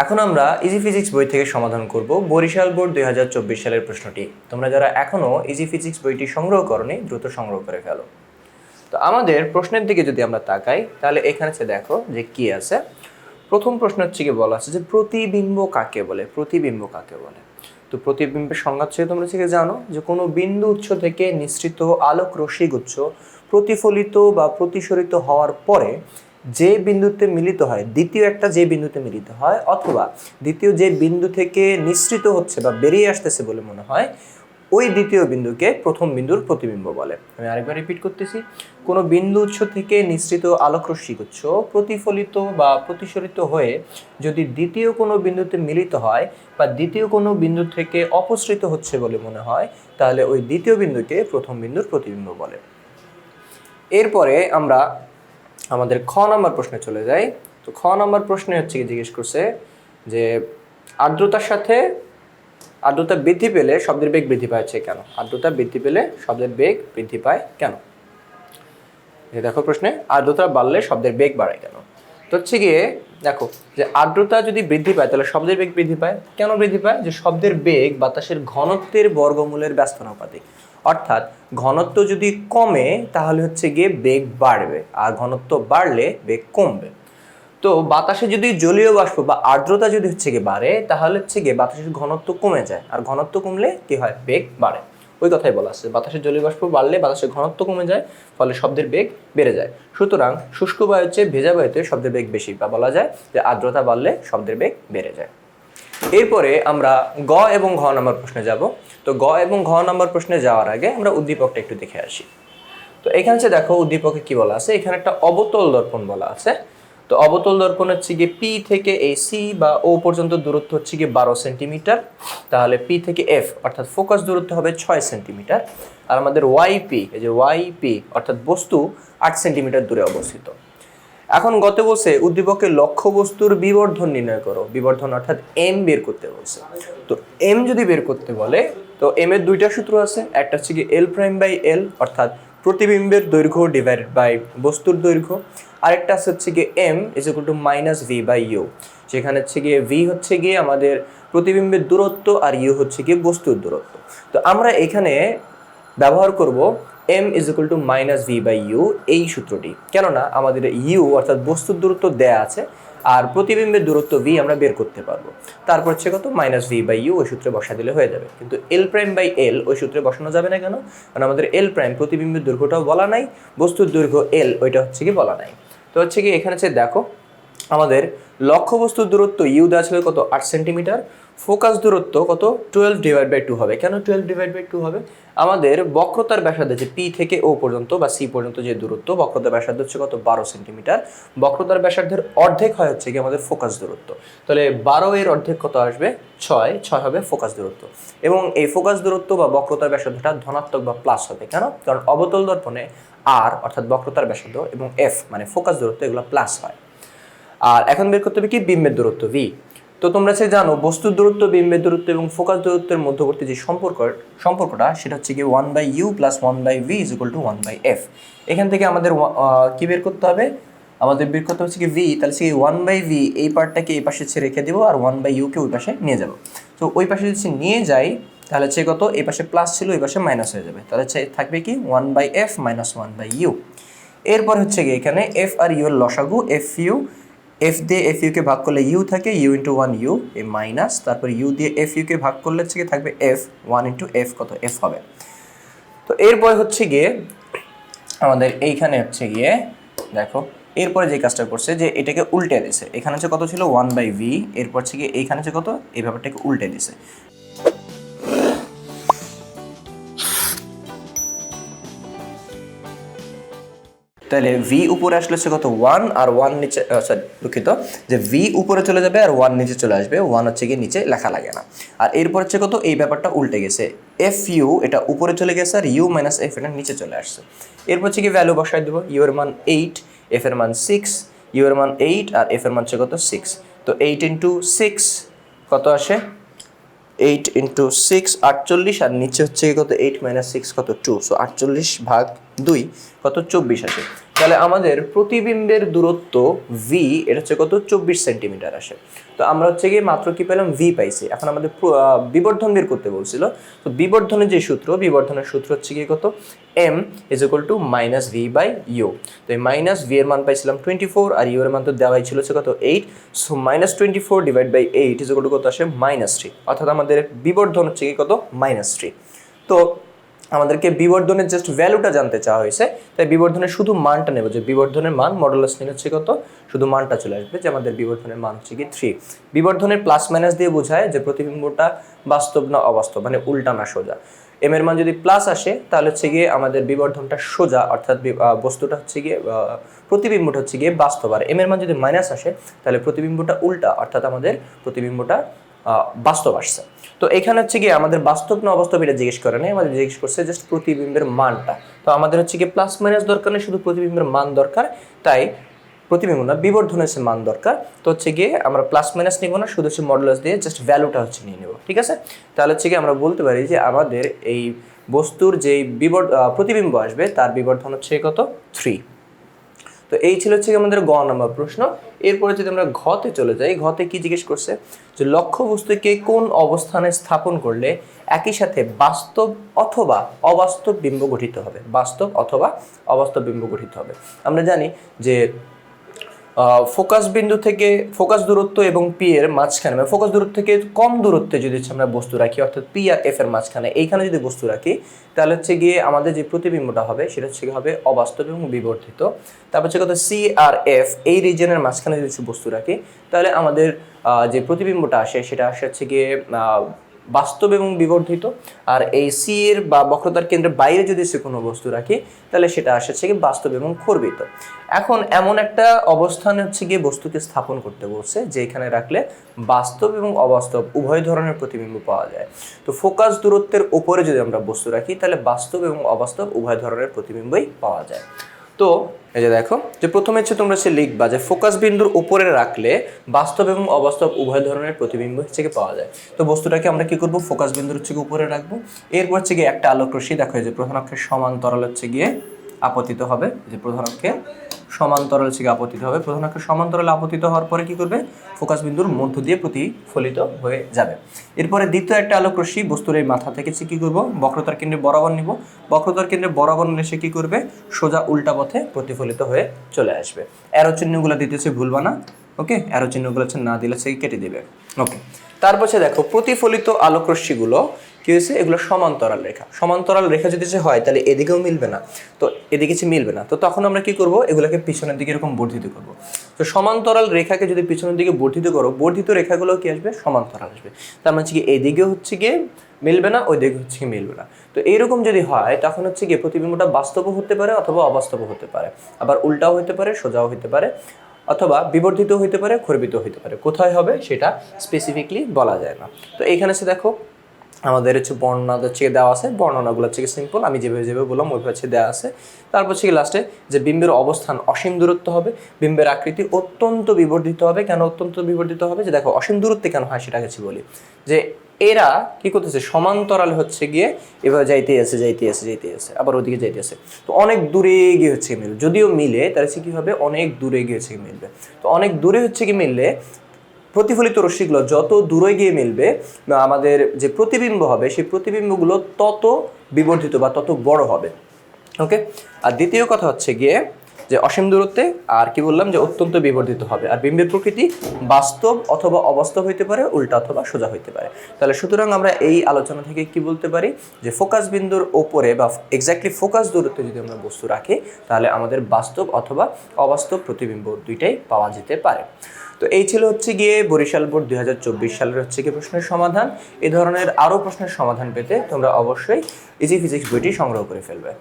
এখন আমরা easy physics বই থেকে সমাধান করব বরিশাল বোর্ড দুই হাজার চব্বিশ সালের প্রশ্নটি। তোমরা যারা এখনও ইজি ফিজিক্স বইটি সংগ্রহ করনি, দ্রুত সংগ্রহ করে ফেলো। তো আমাদের প্রশ্নের দিকে যদি আমরা তাকাই, তাহলে এখানে সে দেখো যে কি আছে। প্রথম প্রশ্ন হচ্ছে কি, বলা আছে যে প্রতিবিম্ব কাকে বলে? প্রতিবিম্ব কাকে বলে? তো প্রতিবিম্বের সংজ্ঞা হচ্ছে, তোমরা থেকে জানো? যে কোনো বিন্দু উৎস থেকে নিঃসৃত আলোক রশ্মিগুচ্ছ প্রতিফলিত বা প্রতিসরিত হওয়ার পরে যে বিন্দুতে মিলিত হয়, দ্বিতীয় একটা যে বিন্দুতে মিলিত হয়, অথবা দ্বিতীয় যে বিন্দু থেকে নিঃসৃত হচ্ছে বা বেরিয়ে আসতেছে বলে মনে হয়, ওই দ্বিতীয় বিন্দুকে প্রথম বিন্দুর প্রতিবিম্ব বলে। আমি আরেকবার রিপিট করতেছি, কোনো বিন্দু উৎস থেকে নিঃসৃত আলোক রশ্মিগুচ্ছ প্রতিফলিত বা প্রতিসরিত হয়ে যদি দ্বিতীয় কোনো বিন্দুতে মিলিত হয় বা দ্বিতীয় কোনো বিন্দু থেকে অপসৃত হচ্ছে বলে মনে হয়, তাহলে ওই দ্বিতীয় বিন্দুকে প্রথম বিন্দুর প্রতিবিম্ব বলে। এরপরে আমরা আমাদের খ নম্বর প্রশ্নে চলে যাই। তো খ নম্বর প্রশ্নে হচ্ছে কি জিজ্ঞেস করছে যে, আর্দ্রতার সাথে আর্দ্রতা বৃদ্ধি পেলে শব্দের বেগ বৃদ্ধি পাচ্ছে কেন? আর্দ্রতা বৃদ্ধি পেলে শব্দের বেগ বৃদ্ধি পায় কেন? দেখো প্রশ্নে, আর্দ্রতা বাড়লে শব্দের বেগ বাড়ে কেন? তো হচ্ছে গিয়ে, দেখো, যে আর্দ্রতা যদি বৃদ্ধি পায়, তাহলে শব্দের বেগ বৃদ্ধি পায়। কেন বৃদ্ধি পায়? যে শব্দের বেগ বাতাসের ঘনত্বের বর্গমূলের ব্যস্ত ব্যস্তানুপাতিক অর্থাৎ ঘনত্ব যদি কমে, তাহলে হচ্ছে গিয়ে বেগ বাড়বে, আর ঘনত্ব বাড়লে বেগ কমবে। তো বাতাসে যদি জলীয় বাষ্প বা আর্দ্রতা যদি হচ্ছে গিয়ে বাড়ে, তাহলে হচ্ছে গিয়ে বাতাসের ঘনত্ব কমে যায়, আর ঘনত্ব কমলে কি হয়? বেগ বাড়ে। ওই কথাই বলা আছে, বাতাসের জলীয় বাষ্প বাড়লে বাতাসের ঘনত্ব কমে যায়, ফলে শব্দের বেগ বেড়ে যায়। সুতরাং শুষ্ক বায়ুর চেয়ে ভেজা বায়ুতে শব্দের বেগ বেশি, বা বলা যায় যে আর্দ্রতা বাড়লে শব্দের বেগ বেড়ে যায়। এরপরে আমরা গ এবং ঘ নম্বর প্রশ্নে যাব। তো গ এবং ঘ নম্বর প্রশ্নে যাওয়ার আগে আমরা উদ্দীপকটা একটু দেখে আসি। তো এখানে যে দেখো উদ্দীপকে কি বলা আছে? এখানে একটা অবতল দর্পণ বলা আছে। তো অবতল দর্পণ হচ্ছে গিয়ে পি থেকে এই সি বা ও পর্যন্ত দূরত্ব হচ্ছে গিয়ে বারো সেন্টিমিটার। তাহলে পি থেকে এফ অর্থাৎ ফোকাস দূরত্ব হবে ছয় সেন্টিমিটার। আর আমাদের ওয়াই পি এই যে ওয়াই পি অর্থাৎ বস্তু আট সেন্টিমিটার দূরে অবস্থিত। এখন গত বলছে উদ্দীপকের লক্ষ্য বস্তুর বিবর্ধন নির্ণয় করো। বিবর্ধন অর্থাৎ এম বের করতে বলছে। তো এম যদি বের করতে বলে, তো এম এর দুইটা সূত্র আছে। একটা হচ্ছে কি এল প্রাইম বাই এল অর্থাৎ প্রতিবিম্বের দৈর্ঘ্য ডিভাইডেড বাই বস্তুর দৈর্ঘ্য। আরেকটা আছে হচ্ছে গিয়ে M is equal to minus V by U সেখানে হচ্ছে গিয়ে ভি হচ্ছে গিয়ে আমাদের প্রতিবিম্বের দূরত্ব আর ইউ হচ্ছে গিয়ে বস্তুর দূরত্ব। তো আমরা এখানে ব্যবহার করব M is equal to minus V by U এই সূত্রটি। কেননা আমাদের ইউ অর্থাৎ বস্তুর দূরত্ব দেয়া আছে, আর প্রতিবিম্বের দূরত্ব ভি আমরা বের করতে পারব। তারপর হচ্ছে কত? মাইনাস ভি বাই ইউ ওই সূত্রে বসা দিলে হয়ে যাবে। কিন্তু এল প্রাইম বাই এল ওই সূত্রে বসানো যাবে না কেন? কারণ আমাদের এল প্রাইম প্রতিবিম্বের দৈর্ঘ্যটাও বলা নাই, বস্তুর দৈর্ঘ্য এল ওইটা হচ্ছে কি বলা নাই। তো হচ্ছে কি, এখানে হচ্ছে দেখো, আমাদের লক্ষ্যবস্তুর দূরত্ব ইউ দেওয়া ছিল কত? আট সেন্টিমিটার। ফোকাস দূরত্ব কত? টুয়েলভ ডিভাইড বাই টু হবে। কেন টুয়েলভ ডিভাইড বাই টু হবে? আমাদের বক্রতার ব্যাসার্ধ যে পি থেকে ও পর্যন্ত বা সি পর্যন্ত যে দূরত্ব, বক্রতার ব্যাসার্ধ হচ্ছে কত? বারো সেন্টিমিটার বক্রতার ব্যাসার্ধের অর্ধেক হয় হচ্ছে কি আমাদের ফোকাস দূরত্ব। তাহলে বারো এর অর্ধেক কত আসবে? ছয়। ছয় হবে ফোকাস দূরত্ব। এবং এই ফোকাস দূরত্ব বা বক্রতার ব্যাসার্ধটা ধনাত্মক বা প্লাস হবে। কেন? কারণ অবতল দর্পণে আর অর্থাৎ বক্রতার ব্যাসার্ধ এবং এফ মানে ফোকাস দূরত্ব, এগুলো প্লাস হয়। আর এখন বের করতে হবে কি? বিম্বের দূরত্ব ভি তো তোমরা সে জানো বস্তুর দূরত্ব বিম্বের দূরত্ব এবং ফোকাস দূরত্বের মধ্যবর্তী যে সম্পর্ক সম্পর্কটা সেটা হচ্ছে কি one by U plus one by V is equal to one by F এখান থেকে আমাদের আহ, বের করতে হবে? আমাদের বের করতে হচ্ছে কি ভি তাহলে সেই ওয়ান বাই ভি এই পার্টটাকে এই পাশে রেখে দেবো আর ওয়ান বাই ইউকে ওই পাশে নিয়ে যাব। তো ওই পাশে যদি নিয়ে যাই তাহলে হচ্ছে কত? এই পাশে প্লাস ছিল এই পাশে মাইনাস হয়ে যাবে। তাহলে হচ্ছে থাকবে কি? One by F minus one by U এরপর হচ্ছে কি এখানে এফ আর ইউ এর লসাগু এফ ইউ এফ দিয়ে এফ ইউকে ভাগ করলে ইউ থাকে ইউ ইন্টু ওয়ান ইউ এ মাইনাস তারপর ইউ দিয়ে এফ ইউকে ভাগ করলে হচ্ছে কি থাকবে এফ ওয়ান ইন্টু এফ কত এফ হবে। তো এরপর হচ্ছে গিয়ে, আমাদের এইখানে হচ্ছে গিয়ে, দেখো, এরপরে যে কাজটা করছে যে এটাকে উল্টে দিছে। এখানে হচ্ছে কত ছিল? ওয়ান বাই ভি এরপর হচ্ছে গিয়ে এইখানে হচ্ছে কত? এই ব্যাপারটাকে উল্টে দিছে। তাহলে ভি উপরে আসলে হচ্ছে কত? ওয়ান আর ওয়ান নিচে সরি দুঃখিত। যে ভি উপরে চলে যাবে আর ওয়ান নিচে চলে আসবে ওয়ান হচ্ছে গিয়ে নিচে লেখা লাগে না। আর এরপর হচ্ছে কত? এই ব্যাপারটা উল্টে গেছে। এফ ইউ এটা উপরে চলে গেছে আর ইউ মাইনাস এফ এটা নিচে চলে আসছে। এরপর হচ্ছে কি ভ্যালু বসায় দেবো। ইউ এর মান এইট এফ এর মান সিক্স ইউ এর মান এইট আর এফ এর মান হচ্ছে কত? সিক্স তো এইট ইন্টু সিক্স কত আসে? এইট ইন্টু সিক্স আটচল্লিশ, আর নিচে হচ্ছে কত? এইট মাইনাস সিক্স কত? টু সো আটচল্লিশ ভাগ দুই কত? চব্বিশ আসে। তাহলে আমাদের প্রতিবিম্বের দূরত্ব ভি এটা হচ্ছে কত? চব্বিশ সেন্টিমিটার আসে। তো আমরা হচ্ছে গিয়ে মাত্র কি পেলাম? ভি পাইছি। এখন আমাদের বিবর্ধন বের করতে বলছিল। তো বিবর্ধনের যে সূত্র, বিবর্ধনের সূত্র হচ্ছে গিয়ে কত? M is equal to minus V by U তো এই মাইনাস ভি এর মান পাইছিলাম টোয়েন্টি ফোর আর ইউ এর মান তো দেওয়াই ছিল হচ্ছে কত? Eight so minus twenty four divide by eight is equal to কত আসে? মাইনাস থ্রি অর্থাৎ আমাদের বিবর্ধন হচ্ছে কি কত? মাইনাস থ্রি তো আমাদেরকে বিবর্ধনের জাস্ট ভ্যালুটা জানতে চাওয়া হয়েছে। তাই বিবর্ধনের শুধু মানটা নেব যে বিবর্ধনের মান মডুলাস নিয়ে হচ্ছে কত? শুধু মানটা চলে আসবে যে আমাদের বিবর্ধনের মান হচ্ছে কি থ্রি বিবর্ধনের প্লাস মাইনাস দিয়ে বোঝায় যে প্রতিবিম্বটা বাস্তব না অবাস্তব মানে উল্টা না সোজা। এম এর মান যদি প্লাস আসে, তাহলে হচ্ছে গিয়ে আমাদের বিবর্ধনটা সোজা, অর্থাৎ বস্তুটা হচ্ছে গিয়ে প্রতিবিম্বটা হচ্ছে গিয়ে বাস্তব। আর এম এর মান যদি মাইনাস আসে, তাহলে প্রতিবিম্বটা উল্টা, অর্থাৎ আমাদের প্রতিবিম্বটা বাস্তব আসছে। তো এখানে হচ্ছে গিয়ে আমাদের বাস্তব না অবাস্তব এটা জিজ্ঞেস করে নাই আমাদের জিজ্ঞেস করছে জাস্ট প্রতিবিম্বের মানটা। তো আমাদের হচ্ছে গিয়ে প্লাস মাইনাস দরকার নেই শুধু প্রতিবিম্বের মান দরকার তাই প্রতিবিম্ব না বিবর্ধনের সে মান দরকার। তো হচ্ছে গিয়ে আমরা প্লাস মাইনাস নিব না শুধু হচ্ছে মডুলাস দিয়ে জাস্ট ভ্যালুটা হচ্ছে নিয়ে নেব ঠিক আছে? তাহলে হচ্ছে গিয়ে আমরা বলতে পারি যে আমাদের এই বস্তুর যেই বিবর আহ, প্রতিবিম্ব আসবে তার বিবর্ধন হচ্ছে কত? থ্রি তো এই ছিল হচ্ছে আমাদের গ নম্বর প্রশ্ন। এরপরে যদি আমরা ঘতে চলে যাই, ঘতে কি জিজ্ঞেস করছে? যে লক্ষ্য বস্তুকে কোন অবস্থানে স্থাপন করলে একই সাথে বাস্তব অথবা অবাস্তব বিম্ব গঠিত হবে? বাস্তব অথবা অবাস্তব বিম্ব গঠিত হবে। আমরা জানি যে ফোকাস বিন্দু থেকে ফোকাস দূরত্ব এবং পি এর মাঝখানে মানে ফোকাস দূরত্ব থেকে কম দূরত্বে যদি হচ্ছে আমরা বস্তু রাখি, অর্থাৎ পি আর এফ এর মাঝখানে, এইখানে যদি বস্তু রাখি, তাহলে হচ্ছে গিয়ে আমাদের যে প্রতিবিম্বটা হবে, সেটা হচ্ছে হবে অবাস্তব এবং বিবর্ধিত। তারপর হচ্ছে কথা সি আর এফ এই রিজনের মাঝখানে যদি কিছু বস্তু রাখি, তাহলে আমাদের যে প্রতিবিম্বটা আসে, সেটা আসে হচ্ছে গিয়ে বাস্তব এবং বিবর্ধিত। আর এই সি এর বা বক্রতার কেন্দ্রের বাইরে যদি সে কোনো বস্তু রাখি, তাহলে সেটা আসছে কি বাস্তব এবং খর্বিত। এখন এমন একটা অবস্থান হচ্ছে গিয়ে বস্তুকে স্থাপন করতে বলছে, যে এখানে রাখলে বাস্তব এবং অবাস্তব উভয় ধরনের প্রতিবিম্ব পাওয়া যায়। তো ফোকাস দূরত্বের উপরে যদি আমরা বস্তু রাখি, তাহলে বাস্তব এবং অবাস্তব উভয় ধরনের প্রতিবিম্বই পাওয়া যায়। তো, এই যে দেখো, যে প্রথমে হচ্ছে তোমরা সে লিখবা যে ফোকাস বিন্দুর উপরে রাখলে বাস্তব এবং অবাস্তব উভয় ধরনের প্রতিবিম্ব হচ্ছে পাওয়া যায়। তো বস্তুটাকে আমরা কি করব? ফোকাস বিন্দুর হচ্ছে উপরে রাখব। এরপর হচ্ছে গিয়ে একটা আলোক রশ্মি দেখো যে প্রধান অক্ষের সমান্তরাল হচ্ছে গিয়ে আপতিত হবে যে প্রধান অক্ষের সমান্তরাল গিয়ে আপতিত হবে, প্রধান অক্ষের সমান্তরাল আপতিত হওয়ার পরে কি করবে? ফোকাস বিন্দুর মধ্য দিয়ে প্রতিফলিত হয়ে যাবে। এরপরে দ্বিতীয় একটা আলোক রশ্মি বস্তুর এই মাথা থেকে হচ্ছে কি করব? বক্রতার কেন্দ্রে বরাবর নিব। বক্রতার কেন্দ্রে বরাবর নিলে সে কি করবে? সোজা উল্টা পথে প্রতিফলিত হয়ে চলে আসবে। অ্যারো চিহ্নগুলো দিতেছে ভুলবা না, ওকে? অ্যারো চিহ্নগুলো না দিলে সে কেটে দিবে। ওকে। তারপর দেখো, প্রতিফলিত আলোক রশ্মিগুলো কি হয়েছে? এগুলো সমান্তরাল রেখা। সমান্তরাল রেখা যদি সে হয়, তাহলে এদিকেও মিলবে না। তো এদিকে সে মিলবে না। তো তখন আমরা কি করব? এগুলোকে পিছনের দিকে এরকম বর্ধিত করব। তো সমান্তরাল রেখাকে যদি পিছনের দিকে বর্ধিত করো, বর্ধিত রেখাগুলো কি আসবে? সমান্তরাল আসবে। তার মানে কি এদিকে হচ্ছে গিয়ে মিলবে না ওই দিকে হচ্ছে গিয়ে মিলবে না। তো এইরকম যদি হয়, তখন হচ্ছে গিয়ে প্রতিবিম্বটা বাস্তবও হতে পারে অথবা অবাস্তবও হতে পারে। আবার উল্টাও হতে পারে, সোজাও হতে পারে, অথবা বিবর্ধিত হইতে পারে খর্বিত হইতে পারে। কোথায় হবে? সেটা স্পেসিফিকলি বলা যায় না। তো এইখানে সে দেখো আমাদের হচ্ছে বর্ণনা হচ্ছে দেওয়া আছে, বর্ণনাগুলো হচ্ছে সিম্পল আমি যেভাবে যেভাবে বললাম ওইভাবে হচ্ছে দেওয়া আছে। তারপর হচ্ছে লাস্টে যে বিম্বের অবস্থান অসীম দূরত্ব হবে, বিম্বের আকৃতি অত্যন্ত বিবর্ধিত হবে। কেন অত্যন্ত বিবর্ধিত হবে? যে দেখো, অসীম দূরত্বে কেন হয় সেটা কাছে বলি। যে এরা কি করতেছে? সমান্তরাল হচ্ছে গিয়ে এভাবে যাইতে আছে যাইতে আছে যাইতে আছে, আবার ওদিকে যাইতে আছে। তো অনেক দূরে গিয়ে হচ্ছে মিলবে। যদিও মিলে, তাহলে সে কি হবে? অনেক দূরে গিয়ে হচ্ছে মিলবে। তো অনেক দূরে হচ্ছে কি মিললে প্রতিফলিত রশ্মিগুলো যত দূরে গিয়ে মিলবে আমাদের যে প্রতিবিম্ব হবে, সেই প্রতিবিম্বগুলো তত বিবর্ধিত বা তত বড় হবে। ওকে আর দ্বিতীয় কথা হচ্ছে গিয়ে যে অসীম দূরত্বে আর কি বললাম যে অত্যন্ত বিবর্ধিত হবে। আর বিম্বের প্রকৃতি বাস্তব অথবা অবাস্তব হইতে পারে, উল্টা অথবা সোজা হইতে পারে। তাহলে সুতরাং আমরা এই আলোচনা থেকে কি বলতে পারি? যে ফোকাস বিন্দুর ওপরে বা এক্স্যাক্টলি ফোকাস দূরত্বে যদি আমরা বস্তু রাখি, তাহলে আমাদের বাস্তব অথবা অবাস্তব প্রতিবিম্ব দুইটাই পাওয়া যেতে পারে। তো এই ছিল হচ্ছে গিয়ে বরিশাল বোর্ড দুই হাজার চব্বিশ সালের হচ্ছে গিয়ে প্রশ্নের সমাধান। এ ধরনের আরও প্রশ্নের সমাধান পেতে তোমরা অবশ্যই ইজি ফিজিক্স বইটি সংগ্রহ করে ফেলবে।